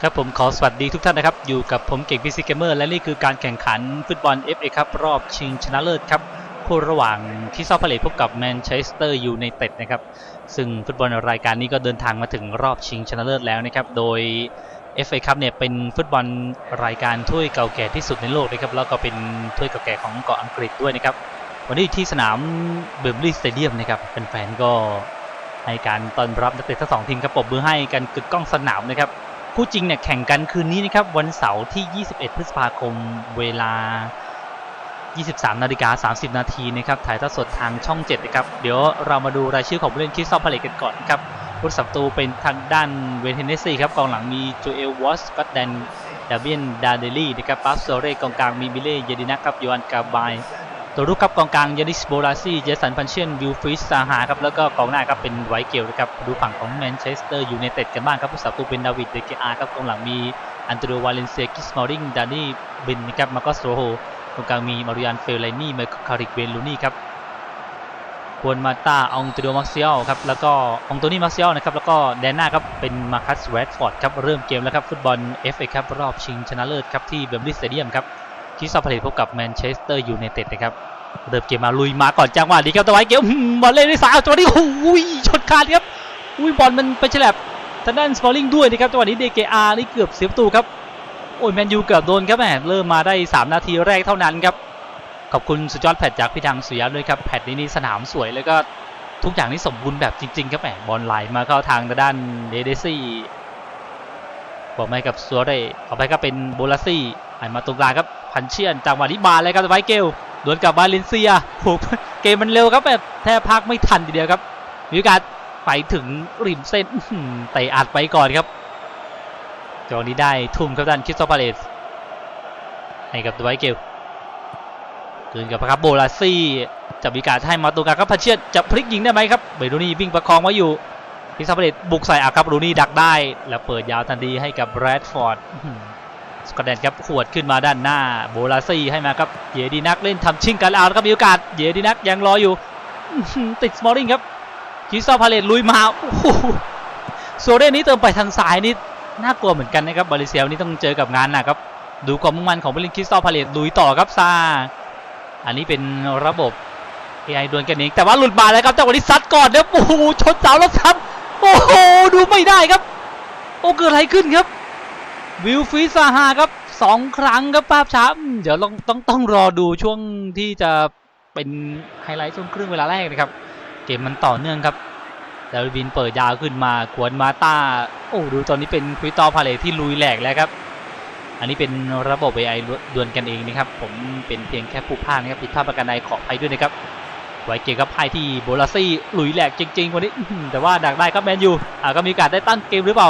ครับผมขอสวัสดีทุกท่านนะครับ อยู่กับผมเก่งพีซีเกมเมอร์และนี่คือการแข่งขันฟุตบอล FA ครับรอบชิงชนะเลิศครับคู่ระหว่างที่ซอพาเลตพบกับแมนเชสเตอร์ยูไนเต็ดนะครับ ซึ่งฟุตบอลรายการนี้ก็เดินทางมาถึงรอบชิงชนะเลิศแล้วนะครับ โดย FA ครับเนี่ยเป็นฟุตบอลรายการถ้วยเก่าแก่ที่สุดในโลกนะครับแล้วก็เป็นถ้วยเก่าแก่ของเกาะอังกฤษด้วยนะครับ วันนี้อยู่ที่สนามเบอร์ลีสเตเดียมนะครับแฟนๆก็ให้การต้อนรับนักเตะทั้งสองทีมครับปรบมือให้กันกึกก้องสนามนะครับ คู่จริงเนี่ยแข่งกันคืนนี้นะครับวันเสาร์ที่ 21 พฤษภาคมเวลา 23 นาฬิกา 30 นาทีนะครับถ่ายทอดสดทางช่อง 7 นะครับ เดี๋ยวเรามาดูรายชื่อของผู้เล่นคิดซอฟพาเลตกันก่อนนะครับผู้สับตูเป็นทางด้านเวนเทนเนสซีครับกองหลังมีโจเอลวอสกัตแดนดาเบียนดาเดลี่นะครับปาสโซเร่กองกลางมีบิเล่เยดินักครับโยอันกาบาย ตัวรุกครับกองกลางยานิสโบราซีเจสันพันเชียนวิลฟริสซาฮาครับแล้วก็กองหน้าครับเป็นไวเกลนะครับดูฝั่งของแมนเชสเตอร์ยูไนเต็ดกันบ้างครับผู้สับตูเป็นดาวิดเดเกอาครับกองหลังมีอันโตโดวาเลนเซียกิสมอริงดานี่เบนนะครับมาโกสโรโฮตรงกลางมีมาริอันเฟลไลนี่ไมคคาริกเบนลูนี่ครับควรมาตาองโตโดมาร์เซียลครับแล้วก็องโตนี่มาร์เซียลนะครับแล้วก็แดนหน้าครับเป็นมาคัสแรดฟอร์ดครับเริ่มเกมแล้วครับฟุตบอล FA ครับรอบชิงชนะเลิศครับที่เบมบลีสเตเดียมครับ ที่ซอพาเลตพบกับแมนเชสเตอร์ยูไนเต็ดนะครับเริ่มเกมมาลุยมาก่อนจังหวะนี้ครับตะไว้เกมบอลเล่นด้วยสายเอาจังหวะนี้โอ้ยชนคานครับอุ้ยบอลมันไปฉลับทางด้านสปอร์ลิงด้วยนะครับจังหวะนี้เดเกอานี่เกือบเสียประตูครับโอ้ยแมนยูเกือบโดนครับแหมเริ่มมาได้ 3 นาทีแรกเท่านั้นครับขอบคุณสุดยอดแพทจากพี่ทางสุยะด้วยครับแพทนี้นี่สนามสวยแล้วก็ทุกอย่างนี่สมบูรณ์แบบจริงๆครับแหมบอลไหลมาเข้าทางด้านเดเดซี่ บอกไม่กับซัวเรเอาไปก็เป็นโบลาซี่หันมาตรงกลางครับพันเชียนจังหวะนี้บาเลยครับตะไวเกลดวลกับบาเลนเซียโหเกมมันเร็วครับแบบแทบพักไม่ทันทีเดียวครับ มีโอกาสไปถึงริมเส้นเตะอัดไปก่อนครับจอนี้ได้ทุ่มครับด้านคิสโตปาเลสให้กับตัวไวเกลคืนกับครับโบลาซี่จะมีการให้มาตูกาครับพันเชียนจะพลิกยิงได้ไหมครับเบรูนี่วิ่งประคองไว้อยู่ คริสโตปาเลสบุกใส่อาครับรูนี่ดักได้ แล้วเปิดยาวทันทีให้กับแบรดฟอร์ดสกอตแลนด์ครับขวดขึ้นมาด้านหน้า โบลาซี่ให้มาครับ เยดีนักเล่นทำชิงกันเอาแล้วครับมีโอกาส เยดีนักยังรออยู่ ติดสมอริงครับคิซอพาเลตลุยมาโซเรนนี้เติมไปทางซ้ายนี่น่ากลัวเหมือนกันนะครับบริเซียวนี้ต้องเจอกับงานหนะครับ ดูความมุ่งมั่นของผู้เล่นคิสตอพาเลตลุยต่อครับซาอันนี้เป็นระบบ AI ดวลกันเองแต่ว่าหลุดมาแล้วครับจังหวะนี้ซัดก่อนแล้วโอ้โหชนเสาแล้วซัด โอ้โหดูไม่ได้ครับ โอ้เกิดอะไรขึ้นครับ วิลฟีซาฮาครับสองครั้งครับภาพช้าเดี๋ยวต้องต้องต้องรอดูช่วงที่จะเป็นไฮไลท์ช่วงครึ่งเวลาแรกนะครับ เกมมันต่อเนื่องครับดาวินเปิดยาวขึ้นมาขวนมาตาโอ้ดูตอนนี้เป็นควิตอพาเลทที่ลุยแหลกแล้วครับ อันนี้เป็นระบบ AI ดวลกันเองนะครับ ผมเป็นเพียงแค่ผู้พากย์นะครับผิดพลาดประการใดขออภัยด้วยนะครับ ไวเกมกับไพ่ที่โบลาซี่ลุยแหลกจริงๆวันนี้แต่ว่าดักได้ครับแมนยูอ่าก็มีโอกาสได้ตั้งเกมหรือเปล่า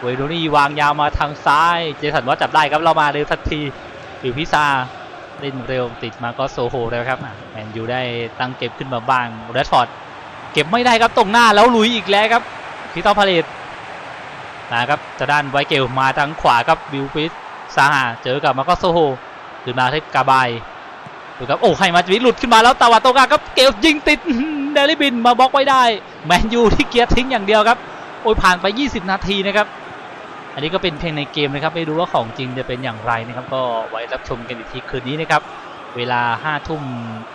เวโรนี่วางยาวมาทางซ้าย เจสันว่าจับได้ครับเรามาเร็วทันทีฟิวพิซาเล่นเร็วติดมาก็โซโหแล้วครับแมนยูได้ตั้งเกมขึ้นมาบ้างแรดฟอร์ดเก็บไม่ได้ครับตรงหน้าแล้วลุยอีกแล้วครับคิตอพาเลตนะครับจะด้านไวเกลมาทางขวาครับบิลฟิสซาฮาเจอกับมาก็โซโหขึ้นมาที่กาบาย ดูครับโอ้ให้มาจีหลุดขึ้นมาแล้วตาวาโตกาครับเกลยิงติดเดลิบินมาบล็อกไว้ได้แมนยูที่เกียร์ทิ้งอย่างเดียวครับโอ้ยผ่านไป 20 นาทีนะครับอันนี้ก็เป็นเพียงในเกมนะครับไม่รู้ว่าของจริงจะเป็นอย่างไรนะครับก็ไว้รับชมกันอีกทีคืนนี้นะครับเวลา 5 ทุ่ม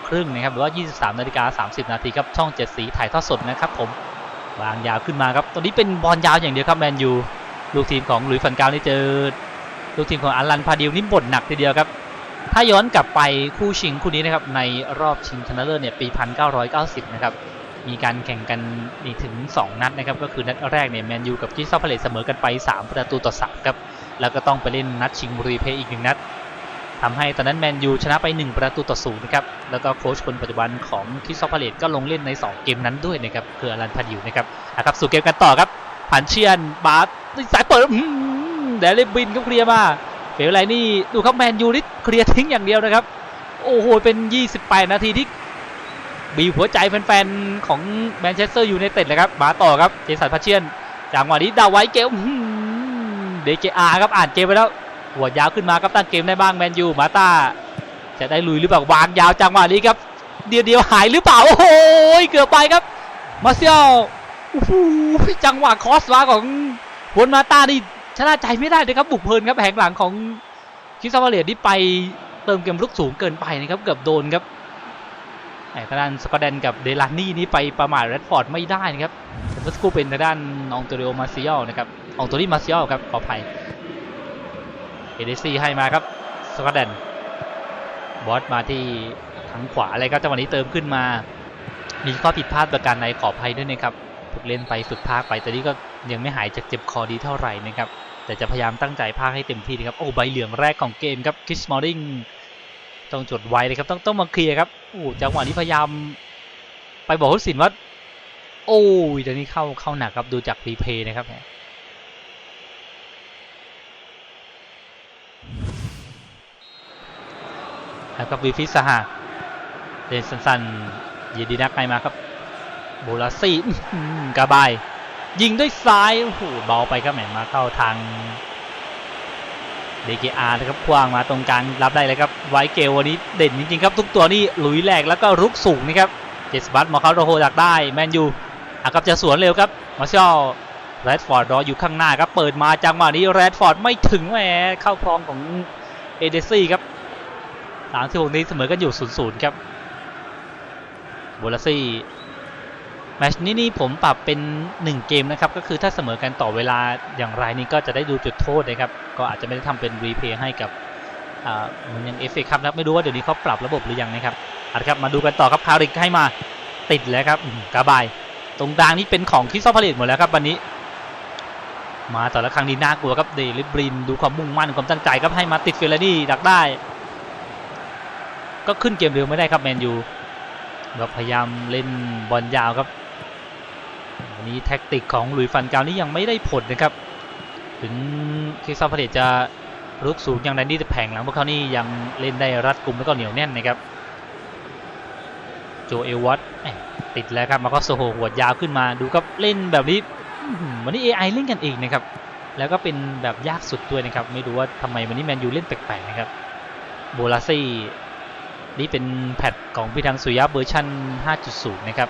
ครึ่งนะครับหรือว่า 23 นาฬิกา 30 นาทีครับช่อง 7 สีถ่ายทอดสดนะครับผมวางยาวขึ้นมาครับตอนนี้เป็นบอลยาวอย่างเดียวครับแมนยูลูกทีมของหลุยส์ฟันกาวนี่เจอลูกทีมของอัลลันพาดิวนี่บ่นหนักทีเดียวครับ ถ้าย้อนกลับไปคู่ชิงคู่นี้นะครับในรอบชิงชนะเลิศเนี่ยปี 1990 นะครับมีการแข่งกันนี่ถึง 2 นัดนะครับก็คือนัดแรกเนี่ยแมนยูกับคริสตัลพาเลตเสมอกันไป 3 ประตูต่อ3ครับแล้วก็ต้องไปเล่นนัดชิงบรีเพย์อีกหนึ่งนัดทำให้ตอนนั้นแมนยูชนะไป 1 ประตูต่อศูนย์นะครับ แล้วก็โค้ชคนปัจจุบันของคริสตัลพาเลตก็ลงเล่นใน 2 เกมนั้นด้วยนะครับ คืออลันพาดิวนะครับอะครับสู่เกมกันต่อครับผ่านเชียนบาสสายเปิดเดลิบินก็เคลียร์มา เฟลไรนี่ดูครับแมนยูนี่เคลียร์ทิ้งอย่างเดียวนะครับ โอ้โห เป็น 28 นาทีที่บีหัวใจแฟนๆของแมนเชสเตอร์ยูไนเต็ดเลยครับมาต่อครับเจสันพัชเชียนจังหวะนี้ดาวไว้เกมเดเกอาครับอ่านเกมไปแล้ว หัวยาวขึ้นมาครับตั้งเกมได้บ้างแมนยูมาตาจะได้ลุยหรือเปล่าวางยาวจังหวะนี้ครับเดียวเดียวๆหายหรือเปล่าโอ้โหเกือบไปครับมาเซียลโอ้โหจังหวะคอสวาของวนมาตานี่ ชนะใจไม่ได้นะครับบุกเพลินครับแผงหลังของคิสซาวาเลตที่ไปเติมเกมลุกสูงเกินไปนะครับเกือบโดนครับแต่ทางด้านสกอตแดนกับเดลานี่นี่ไปประมาทแรดฟอร์ดไม่ได้นะครับเมื่อสักครู่เป็นทางด้านองโตเรโอมาซิออลนะครับองโตรีมาซิออลครับขออภัยเอเดซี่ให้มาครับสกอตแดนบอสมาที่ทางขวาเลยครับจังหวะนี้เติมขึ้นมา มีข้อผิดพลาดประการใดขออภัยด้วยนะครับฝึกเล่นไปฝึกพากไปแต่นี่ก็ยังไม่หายจากเจ็บคอดีเท่าไหร่นะครับ แต่จะพยายามตั้งใจพากให้เต็มที่นะครับโอ้ใบเหลืองแรกของเกมครับคิสมอริงต้องจดไว้เลยครับต้องต้องมาเคลียร์ครับโอ้จังหวะนี้พยายามไปบอกผู้ตัดสินว่าโอ้ยเดี๋ยวนี้เข้าเข้าหนักครับดูจากรีเพย์นะครับแล้วก็วีฟิสหะเล่นสั้นๆเยดีนักไปมาครับโบลาซี่กระบาย ยิงด้วยซ้ายโอ้โหเบาไปครับแหมมาเข้าทางเดกอาร์นะครับคว้างมาตรงกลางรับได้เลยครับไวเกลวันนี้เด่นจริงๆครับ ทุกตัวนี่หลุยแหลกแล้วก็รุกสูงนะครับเจสบัตมาเขาโรโฮดักได้แมนยูอากับจะสวนเร็วครับมาเชลแรดฟอร์ดรออยู่ข้างหน้าครับเปิดมาจังหวะนี้แรดฟอร์ดไม่ถึงแหมเข้าคลองของเอเดซี่ครับสามสิบหกนี้เสมอกันอยู่ศูนย์ศูนย์ครับโบลาซี่ แมชนี้นี่ผมปรับเป็น 1 เกมนะครับ ก็คือถ้าเสมอกันต่อเวลาอย่างไรนี่ก็จะได้ดูจุดโทษนะครับ ก็อาจจะไม่ได้ทำเป็นรีเพย์ให้กับอ่าเหมือนอย่างเอฟเอครับนะไม่รู้ว่าเดี๋ยวนี้เขาปรับระบบหรือยังนะครับเอาละครับมาดูกันต่อครับคาริกให้มาติดแล้วครับอื้อหือกาบาย ตรงกลางนี่เป็นของคิสซอพาเลตหมดแล้วครับวันนี้ มาแต่ละครั้งนี้น่ากลัวครับเดลิบรินดูความมุ่งมั่นความตั้งใจครับให้มาติดเฟลนี่ดักได้ ก็ขึ้นเกมเร็วไม่ได้ครับแมนยูเราพยายามเล่นบอลยาวครับ นี้แท็กติกของหลุยฟันกาวนี่ยังไม่ได้ผลนะครับ ถึงคริสตัลพาเลตจะรุกสูงอย่างไรนี่แต่แผงหลังพวกเขานี่ยังเล่นได้รัดกุมแล้วก็เหนียวแน่นนะครับ โจเอวัตติดแล้วครับมาก็โซโหหัวดยาวขึ้นมาดูครับเล่นแบบนี้วันนี้ AI เล่นกันเองนะครับ แล้วก็เป็นแบบยากสุดด้วยนะครับ ไม่รู้ว่าทำไมวันนี้แมนยูเล่นแปลกๆนะครับโบลาซี่นี่เป็นแพทของพี่ทางสุยะเวอร์ชัน5.0 นะครับ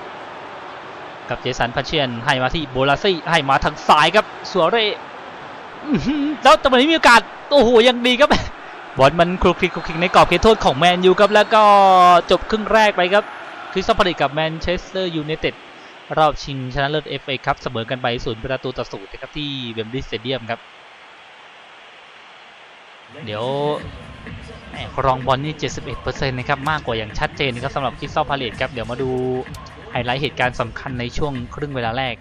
กับเจสันพัชเชียนให้มาที่โบลาซี่ให้มาทางซ้ายครับสัวเรอื้อหือแล้วตอนนี้มีโอกาสโอ้โหยังดีครับบอลมันคลุกคลิกคลุกคลิกในกรอบเขตโทษของแมนยูครับแล้วก็จบครึ่งแรกไปครับคริสตัลพาเลตกับแมนเชสเตอร์ยูไนเต็ดรอบชิงชนะเลิศ FA ครับเสมอกันไปศูนย์ประตูต่อศูนย์นะครับที่เบมบลีสเตเดียมครับ เดี๋ยวแหม่ครองบอลนี่ 71%นะครับมากกว่าอย่างชัดเจนนะครับสำหรับคริสตัลพาเลตครับเดี๋ยวมาดู ฮไลท์เหตุการณ์สำคัญในช่วงครึ่งเวลาแรก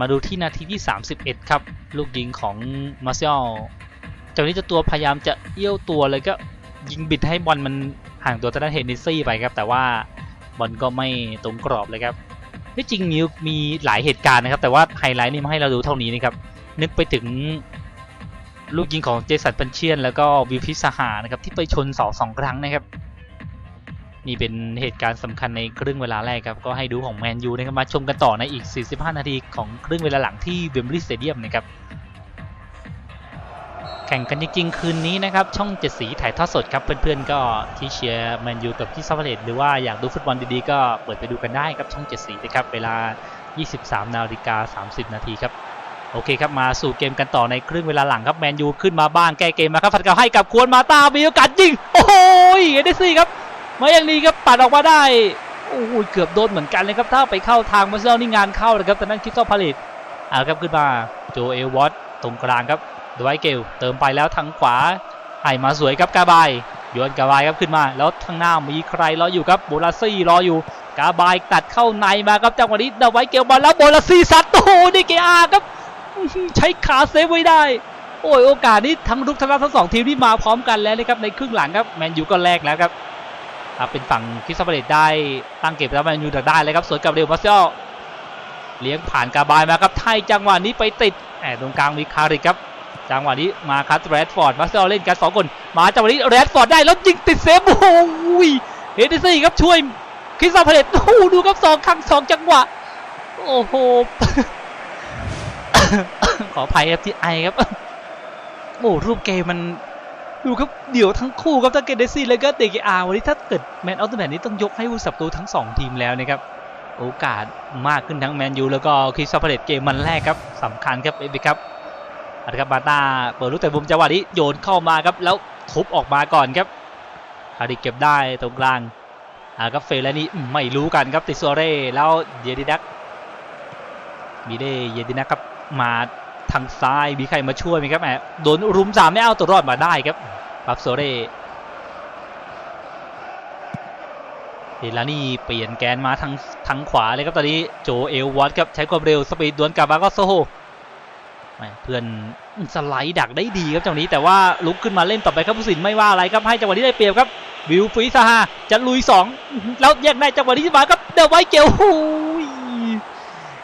มาดูที่นาทีที่ 31 ครับ ลูกยิงของมาเซลจากนี้จะตัวพยายามจะเอี้ยวตัวเลยก็ยิงบิดให้บอลมันห่างตัวทางด้านเฮนนิซี่ไปครับ แต่ว่าบอลก็ไม่ตรงกรอบเลยครับที่จริงมีมีหลายเหตุการณ์นะครับ แต่ว่าไฮไลท์นี่มาให้เราดูเท่านี้นะครับ นึกไปถึงลูกยิงของเจสันปันเชียน แล้วก็วิวพิสหานะครับที่ไปชนเสาสองครั้งนะครับ นี่เป็นเหตุการณ์สำคัญในครึ่งเวลาแรกครับก็ให้ดูของแมนยูนะครับมาชมกันต่อในอีก 45 นาทีของครึ่งเวลาหลังที่เวมบลีย์สเตเดียมนะครับแข่งกันจริงๆ คืนนี้นะครับ ช่องเจ็ดสีถ่ายทอดสดครับ เพื่อนๆ ก็ที่เชียร์แมนยูกับที่ซัพพอร์ตหรือว่าอยากดูฟุตบอลดีๆ ก็เปิดไปดูกันได้ครับ ช่องเจ็ดสีนะครับ เวลา 23 นาฬิกา 30 นาทีครับ โอเคครับ มาสู่เกมกันต่อในครึ่งเวลาหลังครับ แมนยูขึ้นมาบ้าง แก้เกมมาครับผัดเกาให้กับควรมาตามีโอกาสยิง โอ้โหเอเดซี่ครับ มาอย่างนี้ครับปัดออกมาได้โอ้โหเกือบโดนเหมือนกันเลยครับถ้าไปเข้าทางมาเซลนี่งานเข้าเลยครับแต่นั่นคิดต่อผลิตอ่าครับขึ้นมาโจเอลวอตตรงกลางครับดไวเกลเติมไปแล้วทางขวาให้มาสวยครับกาบายโยนกาบายครับขึ้นมา แล้วทางหน้ามีใครรออยู่ครับโบลาซี่รออยู่กาบายตัดเข้าในมาครับจังหวะนี้ดไวเกลมาแล้วโบลาซี่ซัดโอ้โหนี่เกอาครับใช้ขาเซฟไว้ได้โอ้ยโอกาสนี้ทั้งรุกทั้งรับทั้งสองทีมที่มาพร้อมกันแล้วนะครับในครึ่งหลังครับแมนยูก็แลกแล้วครับ ครับเป็นฝั่งคริสตัลพาเลตได้ตั้งเก็บแล้วแมนยูดักได้เลยครับสวนกับเรอัลมาเซลเลี้ยงผ่านกาบายมาครับไทยจังหวะนี้ไปติดแหมตรงกลางมีคาริกครับจังหวะนี้มาคัตแรดฟอร์ดมาเซลเล่นกันสองคนมาจังหวะนี้แรดฟอร์ดได้แล้วยิงติดเซฟโอ้โหเฮดดิซี่ครับช่วยคริสตัลพาเลตโอ้ดูครับสองครั้งสองจังหวะโอ้โหขออภัยครับที่ไอครับโอ้รูปเกมมัน ดูครับเดี๋ยวทั้งคู่ครับทั้งเกเดซี่แล้วก็เดกอาวันนี้ถ้าเกิดแมนออฟเดอะแมนนี้ต้องยกให้ผู้สับตูทั้งสองทีมแล้วนะครับโอกาสมากขึ้นทั้งแมนยูแล้วก็คริสตัลพาเลตเกมมันแรกครับสำคัญครับเอฟครับอันครับมาตาเปิดลูกแต่บุมจังหวะนี้โยนเข้ามาครับแล้วทุบออกมาก่อนครับฮาริเก็บได้ตรงกลางอ่าครับเฟรแล้วนี่ไม่รู้กันครับติดซัวเร่แล้วเยดินักมีเดเยดินักครับมา ทางซ้ายมีใครมาช่วยไหมครับแหมโดนรุมสามไม่เอาตัวรอดมาได้ครับปับโซเร่เฮลานี่เปลี่ยนแกนมาทางทางขวาเลยครับตอนนี้โจเอลวอตครับใช้ความเร็วสปีดดวลกลับมาก็โซโฮเพื่อนสไลด์ดักได้ดีครับจังหวะนี้แต่ว่าลุกขึ้นมาเล่นต่อไปครับผู้สินไม่ว่าอะไรครับให้จังหวะนี้ได้เปรียบครับวิวฟรีซาฮาจะลุยสองแล้วแยกได้จังหวะนี้มาครับเดวไวเกล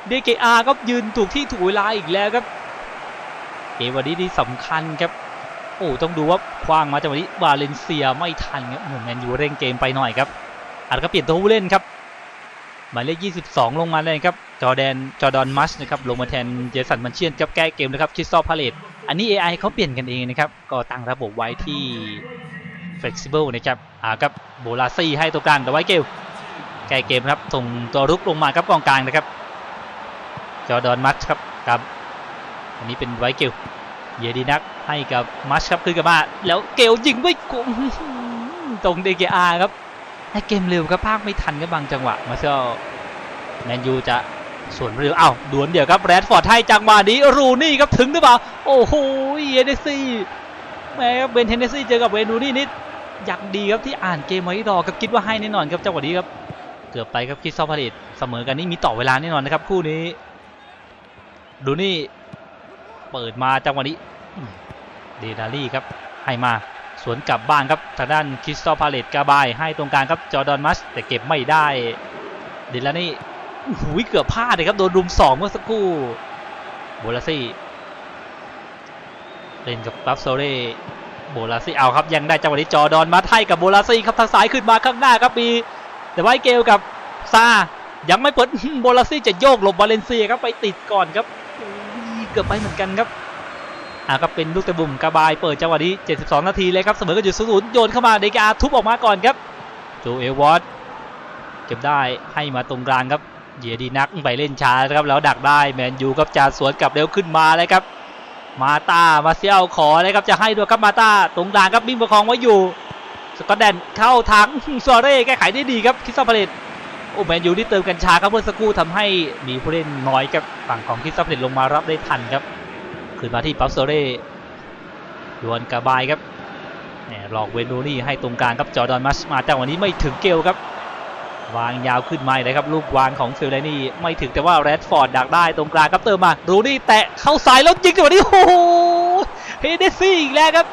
เดเกอาก็ยืนถูกที่ถูกเวลาอีกแล้วครับ มวันนี้ที่สำคัญครับโอ้ต้องดูว่าคว้างมาจังหวะนี้วาเลนเซียไม่ทันครับเหมือนแมนยูเร่งเกมไปหน่อยครับอาจจะเปลี่ยนตัวผู้เล่นครับหมายเลข 22 ลงมาเลยครับจอแดนจอร์ดอนมัชนะครับลงมาแทนเจสันมันเชียนครับแก้เกมนะครับคิสซอพาเลตอันนี้ AI เขาเปลี่ยนกันเองนะครับก็ตั้งระบบไว้ที่ flexible นะครับอ่าครับโบลาซี่ให้ตัวกลางแต่ไว้เกลแก้เกมครับส่งตัวรุกลงมาครับกองกลางนะครับจอร์ดอนมัชครับกับ อันนี้เป็นไวเกลเยดีนักให้กับมัชครับขึ้นกับมาแล้วเกลยิงไม่กงตรงเดกอาครับให้เกมเร็วครับภาคไม่ทันครับบางจังหวะมาเชลแมนยูจะสวนเร็วอ้าวดวลเดี๋ยวครับแรดฟอร์ดให้จังหวะนี้รูนี่ครับถึงหรือเปล่าโอ้โหเอเนซี่แม่ครับเบนเทนเนซี่เจอกับเวนูนี่นิดอยากดีครับที่อ่านเกมไว้รอครับคิดว่าให้แน่นอนครับจังหวะนี้ครับเกือบไปครับคิดซอพาเลตเสมอกันนี่มีต่อเวลาแน่นอนนะครับคู่นี้ ดูนี่ เปิดมาจังหวะนี้เดนารี่ครับให้มาสวนกลับบ้านครับทางด้านคริสตอพาเลตกาบายให้ตรงกลางครับจอร์ดอนมัสแต่เก็บไม่ได้ เดลานี่หูยเกือบพลาดเลยครับโดนรุมสองเมื่อสักครู่โบลาซี่เล่นกับบัฟโซเร่โบลาซี่เอาครับยังได้จังหวะนี้จอร์ดอนมาให้กับโบลาซี่ครับทางซ้ายขึ้นมาข้างหน้าครับมีแต่ว่าไอ้เกลกับซายังไม่เปิดโบลาซี่จะโยกหลบบาเลนเซียครับไปติดก่อนครับ เกือบไปเหมือนกันครับอ่าก็เป็นลูกตะบุ่มกระบายเปิดจังหวะนี้ 72 นาทีเลยครับเสมอกันอยู่ศูนย์โยนเข้ามาเดกาทุบออกมาก่อนครับโจเอวอตเก็บได้ให้มาตรงกลางครับเยียดีนักไปเล่นช้าครับแล้วดักได้แมนยูครับจ่าสวนกลับเร็วขึ้นมาเลยครับ มาตามาเซียลขอเลยครับจะให้ด้วยครับมาตาตรงกลางครับบิ้งประคองไว้อยู่สกอตแดนเข้าทางซอเร่แก้ไขได้ดีครับคิสซาพาเลต โอ้แมนยูที่เติมกันช้าครับเมื่อสักครู่ทำให้มีผู้เล่นน้อยครับฝั่งของคิสซาพาเลตลงมารับได้ทันครับขึ้นมาที่ปั๊บโซเร่ดวลกระบายครับเนี่ยหลอกเวนูนี่ให้ตรงกลางครับจอร์ดอนมัสมาแต่วันนี้ไม่ถึงเกลครับ วางยาวขึ้นมาเลยครับลูกวางของฟิลไลนี่ไม่ถึงแต่ว่าแรดฟอร์ดดักได้ตรงกลางครับเติมมารูนี่แตะเข้าสายแล้วยิงจังหวะนี้โอ้โหเฮเดซี่อีกแล้วครับ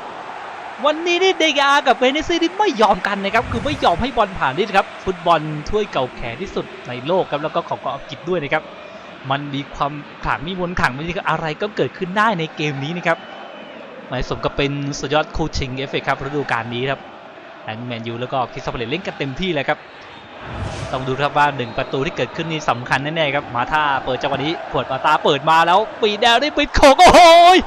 วันนี้นี่เดกากับเฮเดซี่นี่ไม่ยอมกันนะครับ คือไม่ยอมให้บอลผ่านนี่ครับ ฟุตบอลถ้วยเก่าแก่ที่สุดในโลกครับแล้วก็ของเกาะอังกฤษด้วยนะครับ มันมีความขลังมีมนต์ขลังมันมีอะไรก็เกิดขึ้นได้ในเกมนี้นะครับหมายสมกับเป็นสุดยอดคู่ชิงเอฟเอครับฤดูกาลนี้ครับทั้งแมนยูแล้วก็คริสตัลพาเลตเล่นกันเต็มที่เลยครับ ต้องดูครับว่าหนึ่งประตูที่เกิดขึ้นนี่สำคัญแน่ๆครับ มาท่าเปิดจังหวะนี้ขวดมาตาเปิดมาแล้ว ปีแดวได้ปิดโขกโอ้โหย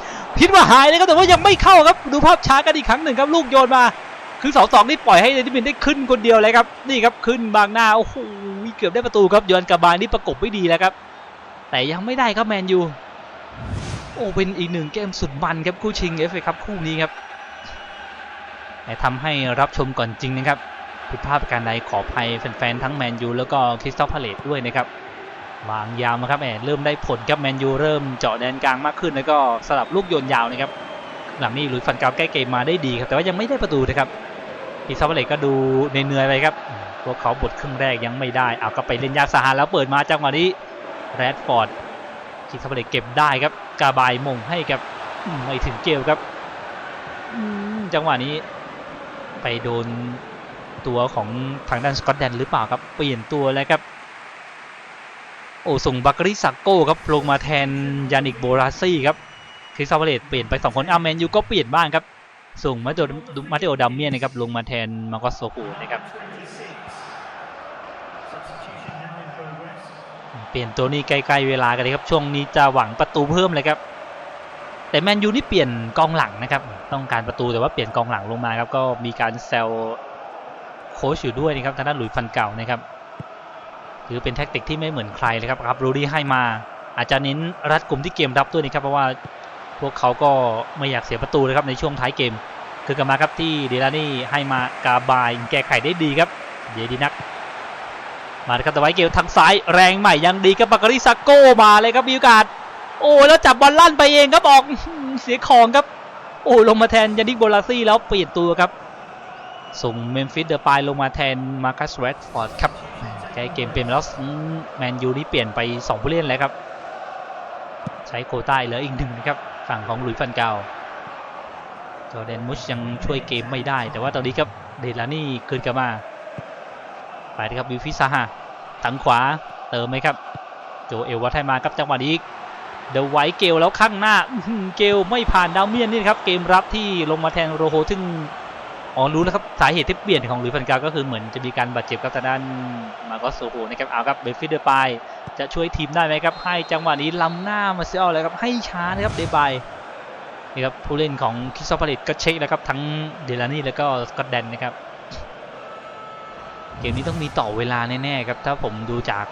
คิดว่าหายเลยครับแต่ว่ายังไม่เข้าครับดูภาพช้ากันอีกครั้งหนึ่งครับลูกโยนมา คือสองสองนี่ปล่อยให้เดนิมินได้ขึ้นคนเดียวเลยครับนี่ครับขึ้นบางหน้าโอ้โหเกือบได้ประตูครับโยนกระบายนี่ประกบไม่ดีแล้วครับ แต่ยังไม่ได้ครับแมนยูโอ้เป็นอีกหนึ่งเกมสุดมันครับคู่ชิงเอฟเอครับคู่นี้ครับแต่ทำให้รับชมก่อนจริงนะครับผิดพลาดประการใดขออภัยแฟนๆทั้งแมนยูแล้วก็คริสตัลพาเลตด้วยนะครับ วางยาวมาครับแหมเริ่มได้ผลครับแมนยูเริ่มเจาะแดนกลางมากขึ้นแล้วก็สลับลูกโยนยาวนะครับหลังนี้หลุยฟันกาวแก้เกมมาได้ดีครับแต่ว่ายังไม่ได้ประตูนะครับคริสตัลพาเลตก็ดูเหนื่อยๆไปครับพวกเขาบทครึ่งแรกยังไม่ได้เอาก็ไปเล่นยากสาหัสแล้วเปิดมาจังหวะนี้แรดฟอร์ดคริสตัลพาเลตเก็บได้ครับกาบายมงให้ครับไม่ถึงเกลครับจังหวะนี้ไปโดนตัวของทางด้านสกอตแลนดนหรือเปล่าครับเปลี่ยนตัวแล้วครับ โอ้ส่งบักริซักโก้ครับลงมาแทนยานิกโบราซี่ครับคริสซาเลตเปลี่ยนไป2คนอาแมนยูก็เปลี่ยนบ้างครับส่งมาโดมาเตโอดัมเมียนนะครับลงมาแทนมาโกสโซคูนะครับเปลี่ยนตัวนี้ใกล้ๆเวลากันเลยครับช่วงนี้จะหวังประตูเพิ่มเลยครับแต่แมนยูนี่เปลี่ยนกองหลังนะครับต้องการประตูแต่ว่าเปลี่ยนกองหลังลงมาครับก็มีการแซวโค้ชอยู่ด้วยนะครับทางด้านหลุยฟันเก่านะครับ ถือเป็นแท็กติกที่ไม่เหมือนใครเลยครับครับรูดี้ให้มา อาจจะเน้นรัดกลุ่มที่เกมรับด้วยนะครับเพราะว่าพวกเขาก็ไม่อยากเสียประตูนะครับในช่วงท้ายเกม คือกลับมาครับที่เดลานี่ให้มากาบายแก้ไขได้ดีครับเดีดีนัก มาครับแต่ไว้เกลทางซ้ายแรงใหม่ยังดีครับบาการิซาโก้มาเลยครับมีโอกาสโอ้แล้วจับบอลลั่นไปเองครับออกเสียของครับ โอ้ลงมาแทนยานิกโบลาซี่แล้วเปลี่ยนตัวครับ ส่งเมมฟิสเดอร์ปายลงมาแทนมาร์คัสแรดฟอร์ดครับ แกเกมเปลี่ยนแล้วแมนยูนี่เปลี่ยนไป 2 ผู้เล่นแล้วครับ ใช้โคต้าเหลืออีกหนึ่งนะครับ ฝั่งของหลุยส์ฟันเกาจอแดนมุชยังช่วยเกมไม่ได้ แต่ว่าตอนนี้ครับเดลานี่คืนกลับมา ไปนะครับวิวฟิซาฮาทางขวาเติมไหมครับ โจเอลวัตให้มาครับจังหวะนี้เดวไวเกลแล้วข้างหน้าเกลไม่ผ่านดาวเมียนนี่ครับเกมรับที่ลงมาแทนโรโฮซึ่ง อ๋อรู้แล้วครับสาเหตุที่เปลี่ยนของลุยส์ฟันกาก็คือเหมือนจะมีการบาดเจ็บกับทางด้านมาโกสโซโฮนะครับเอาครับเบฟฟิเดอร์ปายจะช่วยทีมได้ไหมครับ ให้จังหวะนี้ล้ำหน้ามาเซียลเลยครับให้ช้านะครับเดบายนี่ครับผู้เล่นของคิสซอพาเลตก็เช็คแล้วครับทั้งเดลานี่แล้วก็สกอตแดนนะครับเกมนี้ต้องมีต่อเวลาแน่ๆครับถ้าผมดูจาก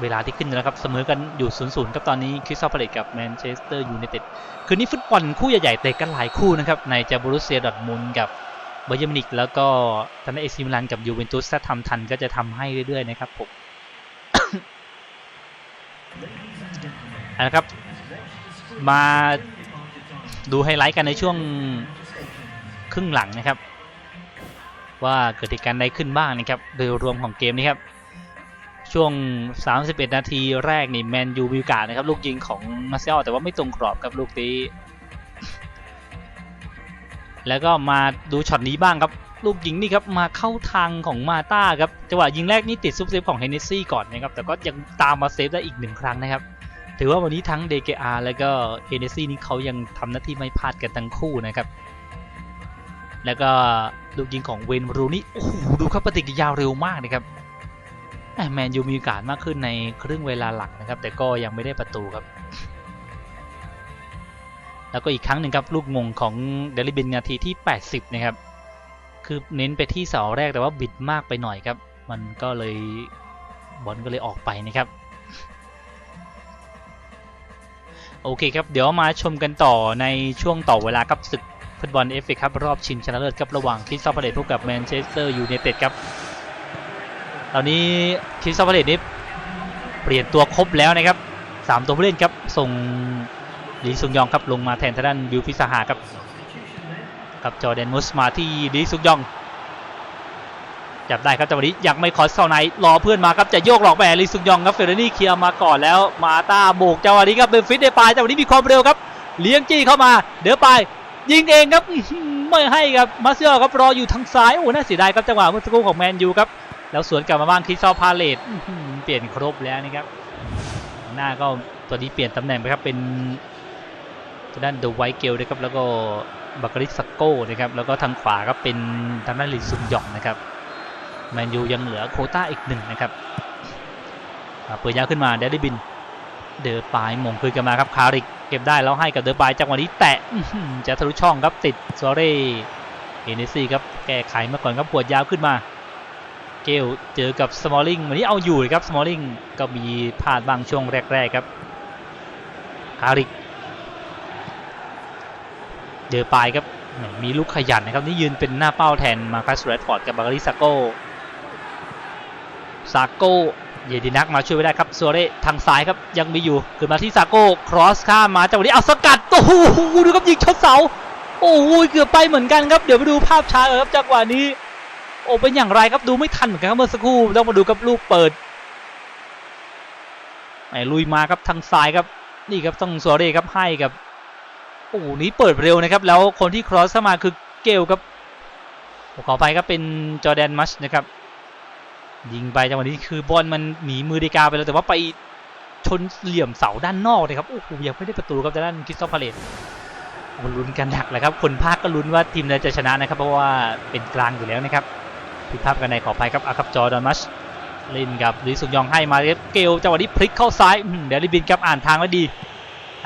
เวลาที่ขึ้นแล้วครับเสมอกันอยู่0ูนย์ครับตอนนี้คริสตัลพาเลตกับแมนเชสเตอร์ยูไนเต็ดคืนนี้ฟุตบอลคู่ใหญ่ๆเตะกันหลายคู่นะครับในจาบูรุเซียดอทมุนกับ บอร์เยอร์มินิกแล้วก็ทางด้านเอซิมิลันกับยูเวนตุสถ้าทำทันก็จะทำให้เรื่อยๆนะครับผมเอาละครับ มาดูไฮไลท์กันในช่วงครึ่งหลังนะครับ ว่าเกิดเหตุการณ์ใดขึ้นบ้างนะครับ โดยรวมของเกมนี้ครับ ช่วง 31 นาทีแรกนี่แมนยูมีโอกาสนะครับ ลูกยิงของมาเซลแต่ว่าไม่ตรงกรอบกับลูกนี้ แล้วก็มาดูช็อตนี้บ้างครับ ลูกยิงนี่ครับมาเข้าทางของมาต้าครับจังหวะยิงแรกนี่ติดซุปเซฟของเฮนเนสซี่ก่อนนะครับแต่ก็ยังตามมาเซฟได้อีกหนึ่งครั้งนะครับ ถือว่าวันนี้ทั้ง DKR แล้วก็เฮนเนสซี่นี่เขายังทำหน้าที่ไม่พลาดกันทั้งคู่นะครับ แล้วก็ลูกยิงของเวนรูนี่โอ้โหดูครับปฏิกิริยาเร็วมากนะครับแหม่แมนยูมีโอกาสมากขึ้นในครึ่งเวลาหลักนะครับ แต่ก็ยังไม่ได้ประตูครับ แล้วก็อีกครั้งหนึ่งครับลูกมงของเดลิบินนาทีที่ 80 นะครับ คือเน้นไปที่เสาแรกแต่ว่าบิดมากไปหน่อยครับ มันก็เลยบอลก็เลยออกไปนะครับ โอเคครับ เดี๋ยวมาชมกันต่อในช่วงต่อเวลาครับศึกฟุตบอลเอฟเอครับรอบชิงชนะเลิศครับระหว่างคริสตัลพาเลตพบกับแมนเชสเตอร์ยูไนเต็ดครับ ตอนนี้คริสตัลพาเลตนี่เปลี่ยนตัวครบแล้วนะครับสามตัวผู้เล่นครับส่ง ลีซุงยองครับลงมาแทนทางด้านบิวฟิสหาครับกับจอแดนมุสมาที่ลีซุงยองจับได้ครับจังหวะนี้ยังไม่คอสเข้าในรอเพื่อนมาครับจะโยกหลอกแหมลีซุงยองครับเฟรนนี่เคลียร์มาก่อนแล้วมาตาโบกจังหวะนี้ครับเบนฟิตได้ปลายจังหวะนี้มีความเร็วครับ เลี้ยงจี้เข้ามาเดี๋ยวไปยิงเองครับไม่ให้ครับมาเซียครับรออยู่ทางซ้ายโอ้น่าเสียดายครับจังหวะเมื่อสักครู่ของแมนยูครับแล้วสวนกลับมาบ้างคริสตัลพาเลตเปลี่ยนครบแล้วนี่ครับหน้าก็ตัวนี้เปลี่ยนตำแหน่งไปครับเป็น ด้านเดอะไวท์เกลนะครับแล้วก็บัคาริสกโก้นะครับแล้วก็ทางขวาครับเป็นทางด้านลีซุงยองนะครับแมนยูยังเหลือโคต้าอีกหนึ่งนะครับเปิดยาวขึ้นมาเดลิบิน เดอปายหมงคืนกันมาครับคาริกเก็บได้แล้วให้กับเดอปายจังหวะนี้แตะจะทะลุช่องครับติดซอเร่เอเนซี่ครับแก้ไขมาก่อนครับปวดยาวขึ้นมา เกลเจอกับสมอลลิงวันนี้เอาอยู่ครับสมอลลิงก็มีพลาดบางช่วงแรกๆครับคาริก เดอปลายครับมีลูกขยันนะครับนี่ยืนเป็นหน้าเป้าแทนมาคัสแรดฟอร์ดกับบาการิซาโก้ซาโก้เยดินักมาช่วยไว้ได้ครับซัวเรทางซ้ายครับยังมีอยู่ขึ้นมาที่ซาโก้ครอสข้ามมาจังหวะนี้เอาสกัดโอ้โหดูครับยิงชนเสาโอ้โหเกือบไปเหมือนกันครับเดี๋ยวไปดูภาพช้าเออครับจังหวะนี้ โอ้เป็นอย่างไรครับดูไม่ทันเหมือนกันครับเมื่อสักครู่ต้องมาดูกับลูกเปิดไอ้ลุยมาครับทางซ้ายครับนี่ครับต้องซัวเรครับให้กับ โอ้โหนี้เปิดเร็วนะครับ แล้วคนที่ครอสเข้ามาคือเกลครับขอไปครับเป็นจอแดนมัชนะครับ ยิงไปจังหวะนี้คือบอลมันหนีมือเดกาไปแล้วแต่ว่าไปชนเหลี่ยมเสาด้านนอกนะครับโอ้โหยังไม่ได้ประตูครับจากด้านคริสตัลพาเลตมันลุ้นกันหนักเลยครับ คนภาคก็ลุ้นว่าทีมใดจะชนะนะครับ เพราะว่าเป็นกลางอยู่แล้วนะครับผิดภาพกันในขออภัยครับอาครับจอแดนมัชเล่นกับลิซุงยองให้มาเกลจังหวะนี้พลิกเข้าซ้ายเดี๋ยวลิบินครับอ่านทางไว้ดี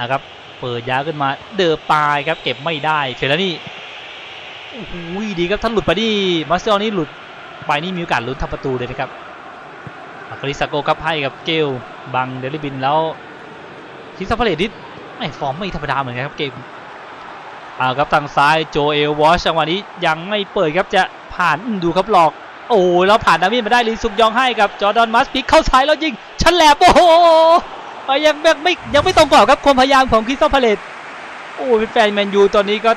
นะครับ เปิดยาขึ้นมา เดอปลายครับเก็บไม่ได้เฟรนี่โอ้โหดีครับท่านหลุดไปนี่มาสเซลนี่หลุดไปนี่มีโอกาสลุ้นทำประตูเลยนะครับอาคริซาโกครับให้กับเกลบังเดลิบินแล้วทิสซาพาเลดิสไม่ฟอร์มไม่ธรรมดาเหมือนกันครับเกมเอาครับทางซ้ายโจเอลวอชจังหวะนี้ยังไม่เปิดครับจะผ่านดูครับหลอกโอ้แล้วผ่านดามินมาได้ลีซุกยองให้กับจอร์แดนมัสพิกเข้าซ้ายแล้วยิงฉลับโอ้โหเอ้ ยังยังไม่ยังไม่ตรงกรอบครับความพยายามของคริสตัลพาเลตโอ้เป็นแฟนแมนยูตอนนี้ก็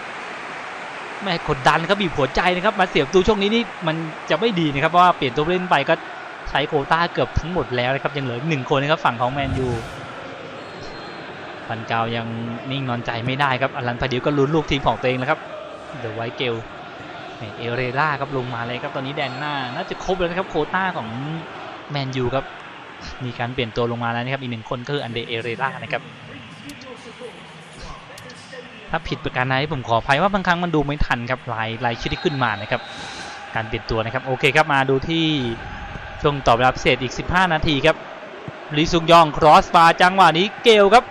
แม่กดดันครับบีบหัวใจนะครับมาเสียบตูช่วงนี้นี่มันจะไม่ดีนะครับเพราะว่าเปลี่ยนตัวเล่นไปก็ใช้โคต้าเกือบทั้งหมดแล้วนะครับยังเหลือหนึ่งคนนะครับฝั่งของแมนยูฟันเกาวยังนิ่งนอนใจไม่ได้ครับอลันพาดิวก็ลุ้นลูกทีมของตัวเองแล้วครับเดอะไวเกลเอเรล่าครับลงมาเลยครับตอนนี้แดนหน้าน่าจะครบแล้วนะครับโคต้าของแมนยูครับ มีการเปลี่ยนตัวลงมาแล้วนะครับ อีกหนึ่งคนก็คืออันเดเอเรล่านะครับ ถ้าผิดประการใดผมขออภัยว่าบางครั้งมันดูไม่ทันครับลายลายชื่อที่ขึ้นมานะครับ การเปลี่ยนตัวนะครับ โอเคครับ มาดูที่ช่วงตอบรับพิเศษอีก 15 นาทีครับลีซุงยองครอสมาจังหวะนี้เกลครับ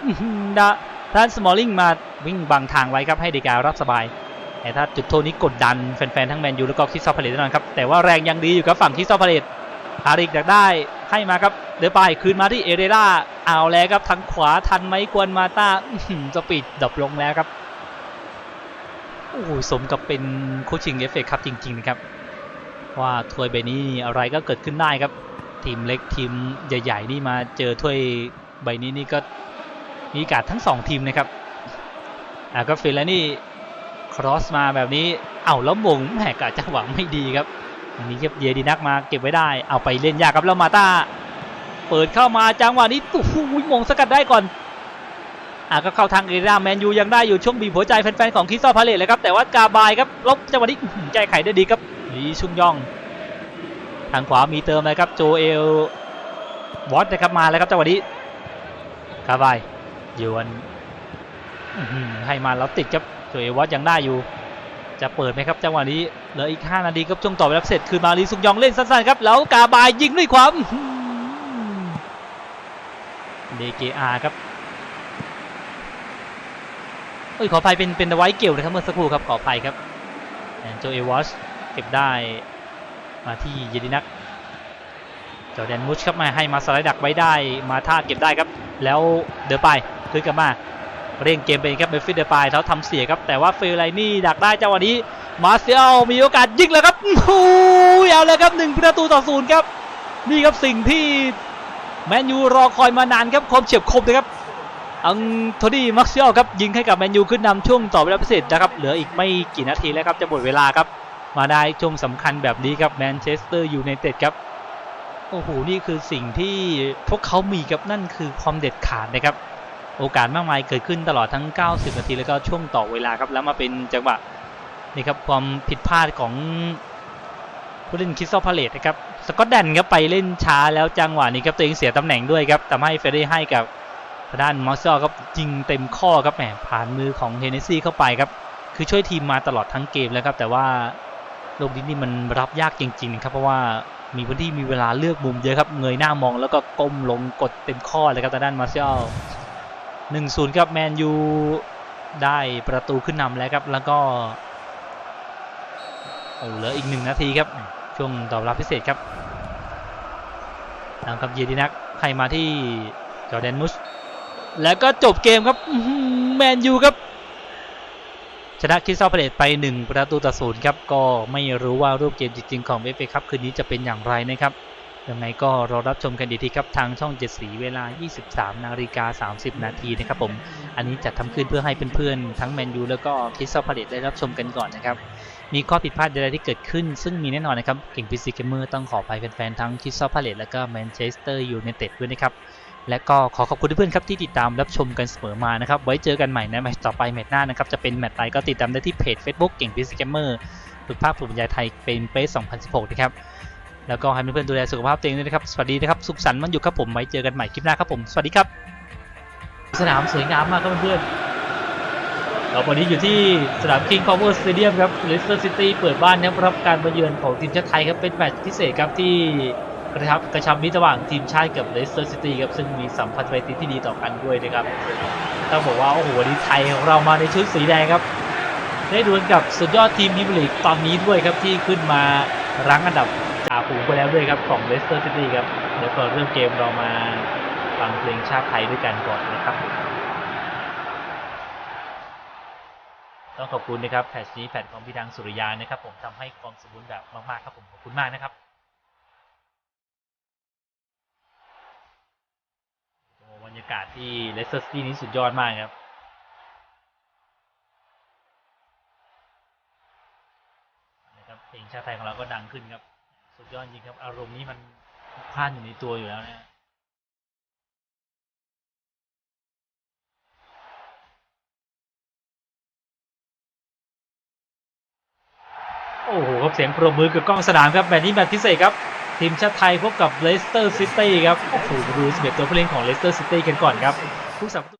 ดาท่านสมอลลิงมาวิ่งบังทางไว้ครับให้เดการับสบายแต่ถ้าจุดโทษนี้กดดันแฟนๆทั้งแมนยูแล้วก็คิสตัลพาเลตแน่นอนครับแต่ว่าแรงยังดีอยู่ครับฝั่งคิสตัลพาเลตฮาริกอยากได้ ให้มาครับเดี๋ยวไปคืนมาที่เอเรราเอาแล้วครับทางขวาทันไหมกวนมาตาสปีดดับลงแล้วครับโอ้สมกับเป็นโคชิงเอฟเอครับจริง ๆ นะครับ ว่าถ้วยใบนี้อะไรก็เกิดขึ้นได้ครับ ทีมเล็กทีมใหญ่ ๆ นี่มาเจอถ้วยใบนี้นี่ก็มีโอกาสทั้งสองทีมนะครับอะก็ฟิลแล้วนี่ครอสมาแบบนี้เอาแล้วมงแหมกะจังหวะไม่ดีครับ อันนี้เก็บเยดีนักมาเก็บไว้ได้ เอาไปเล่นยากครับแล้วมาตาเปิดเข้ามาจังหวะนี้โอ้โหมงสกัดได้ก่อนอะก็เข้าทางเอราแมนยูยังได้อยู่ช่วงบีบหัวใจแฟนๆของคิสตัลพาเลตเลยครับแต่ว่ากาบายครับลบจังหวะนี้แก้ไขได้ดีครับลีชุงย่อง ทางขวามีเติมเลยครับโจเอลวอตนะครับมาแล้วครับจังหวะนี้กาบายยวนให้มาแล้วติดครับโจเอลวอตยังได้อยู่ จะเปิดไหมครับจังหวะนี้เหลืออีก 5 นาทีครับช่วงต่อเวลาเสร็จคืนมาลีซุงยองเล่นสั้นๆครับแล้วกาบายยิงด้วยความเดเกอาครับเอ้ยขออภัยเป็นเป็นไว้เกี่ยวนะครับเมื่อสักครู่ครับขออภัยครับแดนโจเอวอชเก็บได้มาที่เยดินักจอแดนมุชครับมาให้มาสไลด์ดักไว้ได้มาท่าเก็บได้ครับ แล้วเดินไปคืนกลับมา เร่งเกมไปครับเบฟฟิดเดปายเขาทำเสียครับ แต่ว่าเฟลไลนี่ดักได้จังหวะนี้มาเซียลมีโอกาสยิงแล้วครับโอ้โหเอาเลยครับหนึ่งประตูต่อศูนย์ครับนี่ครับสิ่งที่แมนยูรอคอยมานานครับความเฉียบคมนะครับอังโทนี่มักซิออลครับยิงให้กับแมนยูขึ้นนำช่วงต่อเวลาพิเศษนะครับเหลืออีกไม่กี่นาทีแล้วครับจะหมดเวลาครับมาได้ช่วงสำคัญแบบนี้ครับแมนเชสเตอร์ยูไนเต็ดครับโอ้โหนี่คือสิ่งที่พวกเขามีครับนั่นคือความเด็ดขาดนะครับ โอกาสมากมายเกิดขึ้นตลอดทั้ง 90 นาทีแล้วก็ช่วงต่อเวลาครับแล้วมาเป็นจังหวะนี่ครับความผิดพลาดของผู้เล่นคิสตัลพาเลตนะครับสกอตแดนครับไปเล่นช้าแล้วจังหวะนี้ครับตัวเองเสียตำแหน่งด้วยครับทำให้เฟรดี้ให้กับด้านมอสซอครับยิงเต็มข้อครับแหมผ่านมือของเฮเนซี่เข้าไปครับคือช่วยทีมมาตลอดทั้งเกมแล้วครับแต่ว่าลูกนี้นี่มันรับยากจริงๆนะครับเพราะว่ามีพื้นที่มีเวลาเลือกมุมเยอะครับเงยหน้ามองแล้วก็ก้มลงกดเต็มข้อเลยครับทางด้านมาร์เซล หนึ่งศูนย์ครับแมนยูได้ประตูขึ้นนำแล้วครับแล้วก็โอ้เหลืออีกหนึ่งนาทีครับ ช่วงตอบรับพิเศษครับตามครับเยดินักให้มาที่จอแดนมุชแล้วก็จบเกมครับแมนยูครับ ชนะคิสตัลพาเลตไป 1 ประตูต่อศูนย์ครับ ก็ไม่รู้ว่ารูปเกมจริง ๆ ของเอฟเอครับคืนนี้จะเป็นอย่างไรนะครับ ยังไงก็รอรับชมกันดีทีครับ ทางช่อง7สีเวลา 23 นาฬิกา 30 นาทีนะครับผม อันนี้จัดทำขึ้นเพื่อให้เพื่อนๆ ทั้งแมนยูแล้วก็คริสตัลพาเลตได้รับชมกันก่อนนะครับ มีข้อผิดพลาดใดๆที่เกิดขึ้น ซึ่งมีแน่นอนนะครับ เก่งพิซิเกมเมอร์ต้องขออภัยแฟนๆ ทั้งคริสตัลพาเลตและก็แมนเชสเตอร์ยูไนเต็ดด้วยนะครับ และก็ขอขอบคุณเพื่อนๆ ครับที่ติดตามรับชมกันเสมอมานะครับ ไว้เจอกันใหม่ในแมตช์ต่อไปแมตช์หน้านะครับ จะเป็นแมตช์ใดก็ติดตามได้ที่เพจ Facebook เก่งพิซิเกมเมอร์ฝึกภาคภูมิปัญญาไทยเป็นเปส2016 นะครับ แล้วก็ให้เพื่อนๆดูแลสุขภาพตัวเองด้วยนะครับ สวัสดีนะครับ สุขสันต์วันหยุดครับผมไว้เจอกันใหม่คลิปหน้าครับผม สวัสดีครับ สนามสวยงามมากครับเพื่อนๆเราวันนี้อยู่ที่สนาม King Power Stadium ครับ Leicester City เปิดบ้านนะครับรับการมาเยือนของทีมชาติไทยครับเป็นแมตช์พิเศษครับที่กระชับกระชับมิตรระหว่างทีมชาติกับ Leicester City ครับซึ่งมีสัมพันธ์ไมตรีที่ดีต่อกันด้วยนะครับต้องบอกว่าโอ้โหวันนี้ไทยของเรามาในชุดสีแดงครับ ได้ดวลกับสุดยอดทีมพรีเมียร์ลีกตอนนี้ด้วยครับที่ขึ้นมารั้งอันดับ จ่าฝูงไปแล้วด้วยครับของเลสเตอร์ซิตี้ครับ เดี๋ยวก่อนเริ่มเกมเรามาฟังเพลงชาติไทยด้วยกันก่อนนะครับต้องขอบคุณนะครับแพทนี้แพทของพี่ดังสุริยานะครับ ผมทำให้ความสมบูรณ์แบบมากๆครับผมขอบคุณมากนะครับบรรยากาศที่เลสเตอร์ซิตี้นี้สุดยอดมากครับนะครับเพลงชาติไทยของเราก็ดังขึ้นครับ สุดยอดจริงครับ อารมณ์นี้มันพลาดอยู่ในตัวอยู่แล้วนะโอ้โหครับเสียงปรบมือกับกล้องสนามครับแบบนี้แบบพิเศษครับ ทีมชาติไทยพบกับเลสเตอร์ซิตี้ครับ โอ้โหมาดู11ตัวผู้เล่นของเลสเตอร์ซิตี้กันก่อนครับผู้สับ